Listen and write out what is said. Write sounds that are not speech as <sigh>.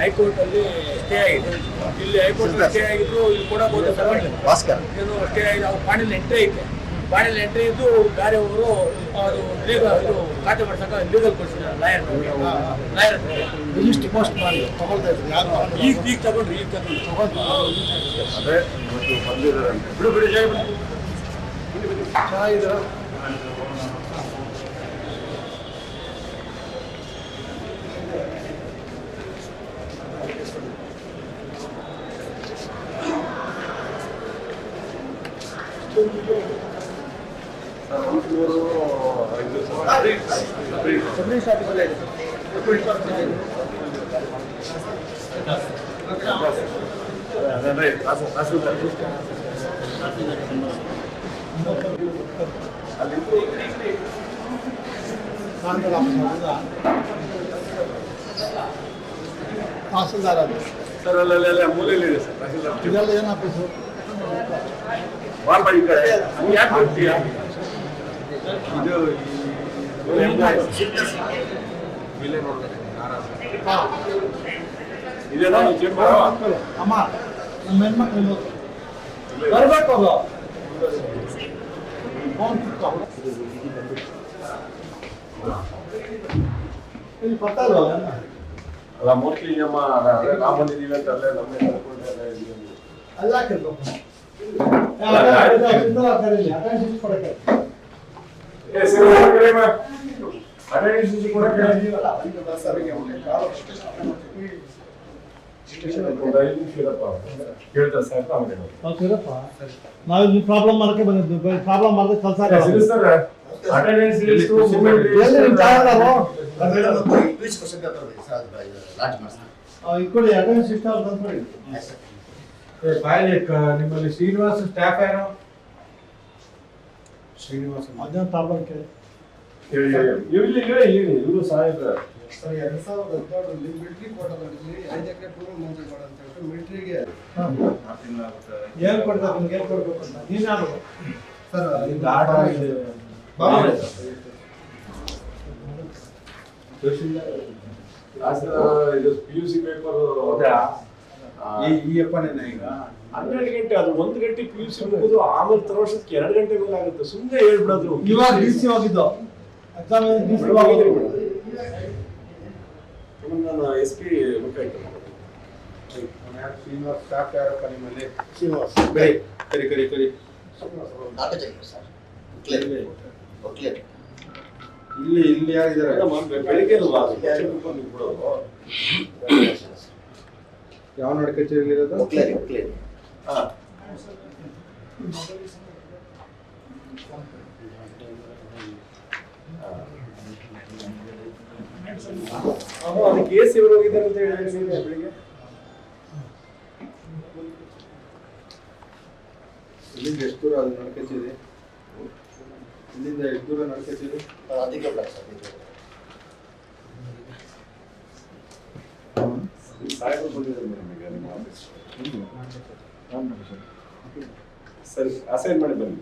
ಹೈಕೋರ್ಟಲ್ಲಿ stay ಆಗಿದೆ. ಇಲ್ಲಿ high court stay ಆಗಿದ್ರು ಇಲ್ಲಿ ಕೂಡ ಭಾಸ್ಕರ್. ಏನು ಸ್ಟೇ ಆಗಿದೆ ಅವ್ರು ಪಾಣಿಲಿ ಎಂಟ್ರಿ ಐತೆ. ಪಾಣಿಲಿ ಎಂಟ್ರಿ ಇದ್ದು ಬೇರೆ ಅವರು ಅದು ಲೀಗಲ್ ಇದು ಖಾತೆ ಮಾಡ್ಸಕ್ಕೆ ಲೀಗಲ್ ಕೊಡ್ಸಿದ್ದಾರೆ ಲಾಯರ್ ಲಾಯರ್ ರಿಜಿಸ್ಟ್ರಿ ಪೋಸ್ಟ್ ಮಾಡಿ ತಗೊಳ್ತಾ ಇದ್ರು ಯಾರು ಈಗ ಈಗ ತಗೊಂಡ್ರಿ ಈಗ ತಗೊಂಡ್ರಿ. ಅದೇ ಇವತ್ತು ಬಂದಿದ್ದಾರೆ ಬಿಡು ಬಿಡು ಜಯ ಬಿಡು. ಚೆನ್ನಾಗಿದ್ದೀರಾ? ತಹಸೀಲ್ದಾರ್ ಅದು ಸರ್ ಅಲ್ಲೇ ಮೂಲೆಯಲ್ಲಿ ಇದೆ ಸರ್ ತಹಸೀಲ್ದಾರ್ ಇದೆಲ್ಲ ಏನು ಆಫೀಸು ಬಾರ್ಬ ಈ ಕಡೆ ನೀನ್ ಯಾಕೆ ಬರ್ತೀಯ ಇದು ಈ- ಇಲ್ಲೇ ನೋಡ್ಬೇಕು ಹಾಂ ಇದೇನಾ ಈ ಚೇಂಬರ್ ಅಮ್ಮ ನಮ್ಮ ಹೆಣ್ಮಕ್ಳು ಬರ್ಬೇಕು ಅದು ಫೋನ್ ಕಿತ್ಕೊ. ಇಲ್ಲಿ ಬರ್ತಾ ಇಲ್ವಾ ಅಲ್ಲ ಮೋಸ್ಟ್ಲಿ ನಮ್ಮ ಅದೇ ನಾವು ಬಂದಿದ್ದೀವಿ ಅಂತ ಅಲ್ಲೇ ನಮ್ಮೇ ಕರ್ಕೊಂಡು ಎಲ್ಲ ಇದೀವಿ. ಅಲ್ಲ ಹಾಕಿರ್ಬೇಕು ನಾವು ಇಲ್ಲಿ ಪ್ರಾಬ್ಲಮ್ ಮಾಡಕ್ಕೆ ಬಂದಿದ್ದು ಪ್ರಾಬ್ಲಮ್ ಮಾಡಿದ್ರೆ ಕೆಲಸ ಇಟ್ಕೊಳ್ಳಿ ಅಟೆಂಡೆನ್ಸ್ ಸಿಸ್ಟಮ್ ನೋಡಿ ಬಾಯಲ್ಲಿ ನಿಮ್ಮಲ್ಲಿ ಶ್ರೀನಿವಾಸ ಸ್ಟಾಫ್ ಯಾರು? ಶ್ರೀನಿವಾಸ. ಅದೇನು ಪ್ರಾಬ್ಲಮ್ ಕೇಳಿ. ಹೇಳಿ, ಹೇಳಿ. ಇವ್ರು ಇಲ್ಲಿ ಇಲ್ಲಿ, ಸಹಾಯಕ ಸರ್ ಎರಡ್ ಸಾವಿರದ ಹದಿನೇಳರಲ್ಲಿ ಮಿಲಿಟರಿ ಕೋಟದಲ್ಲಿ ಐದು ಎಕರೆ ಮಂಜೂರು ಮಾಡು ಅಂತ ಹೇಳ್ಬಿಟ್ಟು ಮಿಲಿಟರಿಗೆ ಏನ್ ಕೊಡ್ಬೇಕು ನಿಮ್ಗೆ ಏನ್ ಕೊಡ್ಬೇಕು ಅಂತ. ನೀನ್ ಯಾರು? ಸರ್ ಇದು ಆಟ. ಇದು ಪಿ ಯು ಸಿ ಪೇಪರ್ ಈ ಈ ಅಪ್ಪನೇನ ಈಗ. ಹನ್ನೆರಡು ಗಂಟೆ ಅದು ಒಂದು ಗಂಟೆ ಪಿ ಯು ಸಿ ಮುಗಿದು ಆಮೇಲೆ ತರೋಷ್ಟಕ್ಕೆ ಎರಡು ಗಂಟೆ ಮೇಲೆ ಆಗುತ್ತೆ ಸುಮ್ಮನೆ ಹೇಳ್ಬಿಡೋದು. ಇವಾಗ ಡಿ ಸಿ ಹೋಗಿದ್ದು. ನನ್ನ ಎಸ್ ಪಿ ಬೇಕಾಯ್ತು ಶ್ರೀನಿವಾಸ ಸ್ಟಾಫ್ ಯಾರಪ್ಪ ನಿಮ್ಮಲ್ಲಿ? ಶ್ರೀನಿವಾಸ್. ಕರಿ ಕರಿ ಕರಿ ಕರಿ. ಇಲ್ಲಿ. ಇಲ್ಲಿ ಯಾರಿದ್ದಾರೆ? ಬೆಳಿಗ್ಗೆ ಅಲ್ವಾ? ಬಿಡೋದು. <coughs> ಯಾವ ನಾಡ ಕಚೇರಿ ಇರೋದು? ಹಾ. ಅದು ಕೇಸ್ ಇವರು ಹೋಗಿದ್ದಾರೆ ಅಂತ ಹೇಳಿದ್ರೆ ನೀವೇ ಬೆಳಿಗ್ಗೆ? ಇಲ್ಲಿಂದ ಎಷ್ಟು ದೂರ ಅದು ನಡ್ಕಚ್ಚಿದೆ ಇಲ್ಲಿಂದ ಎಷ್ಟು ದೂರ ನೋಡಿ ಕಚೇರಿ? ಅದಕ್ಕೆ. ಸಾಹೇಬರು ಬಂದಿದ್ದಾರೆ ಈಗ ನಿಮ್ಮ ಆಫೀಸ್ ಸರಿ ಅಸೈನ್ ಮಾಡಿ ಬನ್ನಿ.